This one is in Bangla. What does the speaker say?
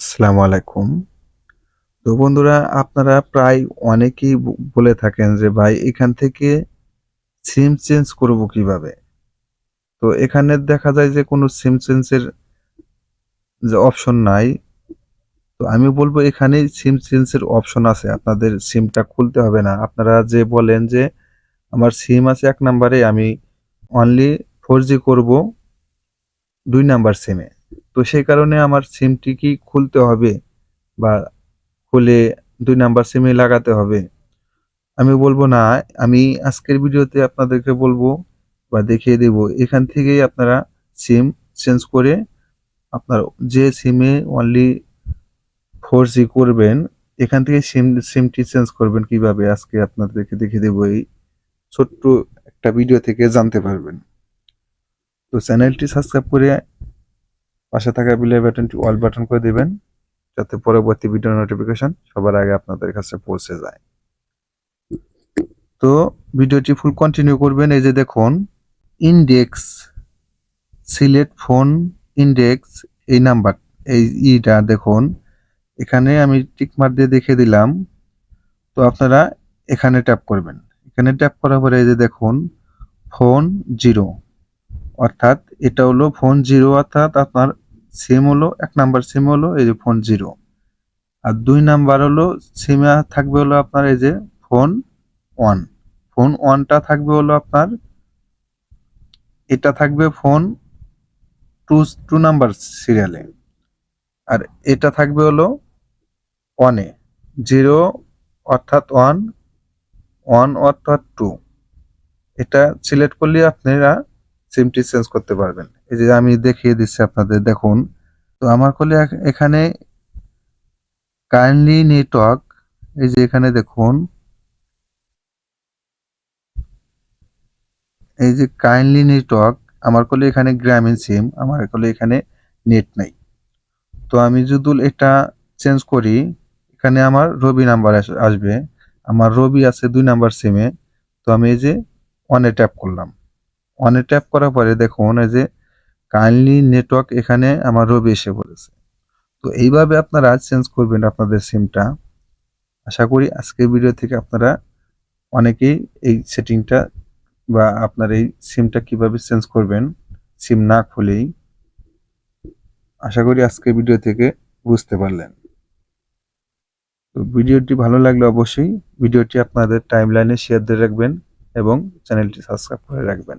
আসসালামু আলাইকুম। তো বন্ধুরা, আপনারা প্রায় অনেকেই বলে থাকেন যে, ভাই, এখান থেকে সিম চেঞ্জ করব কীভাবে? তো এখানে দেখা যায় যে, কোনো সিম চেঞ্জের যে অপশন নাই। তো আমি বলব এখানে সিম চেঞ্জের অপশন আছে। আপনাদের সিমটা খুলতে হবে না। আপনারা যে বলেন যে, আমার সিম আছে এক নাম্বারে, আমি অনলি ফোর জি করব দুই নাম্বার সিমে। তো সেই কারণে আমার সিমটি কি খুলতে হবে? বা খুলে দুই নাম্বার সিমে লাগাতে হবে? আমি বলব না, আমি আজকের ভিডিওতে আপনাদেরকে বলব বা দেখিয়ে দেব। এখান থেকেই আপনারা সিম চেঞ্জ করে আপনার যে সিমে অনলি ফোর জি করবেন, এখান থেকে সিম সিমটি চেঞ্জ করবেন কীভাবে? আজকে আপনাদেরকে দেখিয়ে দেবো এই ছোট্ট একটা ভিডিও থেকে জানতে পারবেন। তো চ্যানেলটি সাবস্ক্রাইব করে পাশে থাকা বিলের বাটনটি অল বাটন করে দিবেন, যাতে পরবর্তী ভিডিও নোটিফিকেশন সবার আগে আপনাদের কাছে পৌঁছে যায়। তো ভিডিওটি ফুল কন্টিনিউ করবেন, এই যে দেখুন ইন্ডেক্স সিলেক্ট ফোন ইন্ডেক্স এই নাম্বার এই ইটা দেখুন, এখানে আমি টিক মার দিয়ে দেখে দিলাম, তো আপনারা এখানে ট্যাপ করবেন। এখানে ট্যাপ করার পরে এই যে দেখুন ফোন জিরো অর্থাৎ এটা হলো ফোন জিরো, অর্থাৎ আপনার সিম হলো, এক নাম্বার সিম হলো এই যে ফোন জিরো। আর দুই নাম্বার হলো সিমে থাকবে হলো আপনার এই যে ফোন ওয়ান। ফোন ওয়ানটা থাকবে হলো আপনার, এটা থাকবে ফোন টু টু নাম্বার সিরিয়ালে আর এটা থাকবে হলো ওয়ানে জিরো অর্থাৎ ওয়ান ওয়ান অর্থাৎ টু। এটা সিলেক্ট করলে আপনারা সিমটি চেঞ্জ করতে পারবেন। এই যে আমি দেখিয়ে দিচ্ছি আপনাদের, দেখুন। তো আমার এখ- এখানে কাইন্ডলি নেটওয়ার্ক, এই যে এখানে দেখুন। এই যে কাইন্ডলি নেটওয়ার্ক, আমার কলে এখানে গ্রামীণ সিম, আমার করলে এখানে নেট নাই। তো আমি যদি এটা চেঞ্জ করি, এখানে আমার রবি নাম্বার আসবে। আমার রবি আছে দুই নাম্বার সিমে। তো আমি এই যে অনে ট্যাপ করলাম। অনে ট্যাপ করার পরে দেখুন এই যে কাইন্ডলি নেটওয়ার্ক এখানে আমার রবি এসে পড়েছে। তো এইভাবে আপনারা চেঞ্জ করবেন আপনাদের সিমটা আশা করি আজকের ভিডিও থেকে আপনারা অনেকেই এই সেটিংটা বা আপনার এই সিমটা কীভাবে চেঞ্জ করবেন সিম না খুলেই। আশা করি আজকের ভিডিও থেকে বুঝতে পারলেন। তো ভিডিওটি ভালো লাগলে অবশ্যই ভিডিওটি আপনাদের টাইমলাইনে শেয়ার দিয়ে রাখবেন এবং চ্যানেলটি সাবস্ক্রাইব করে রাখবেন।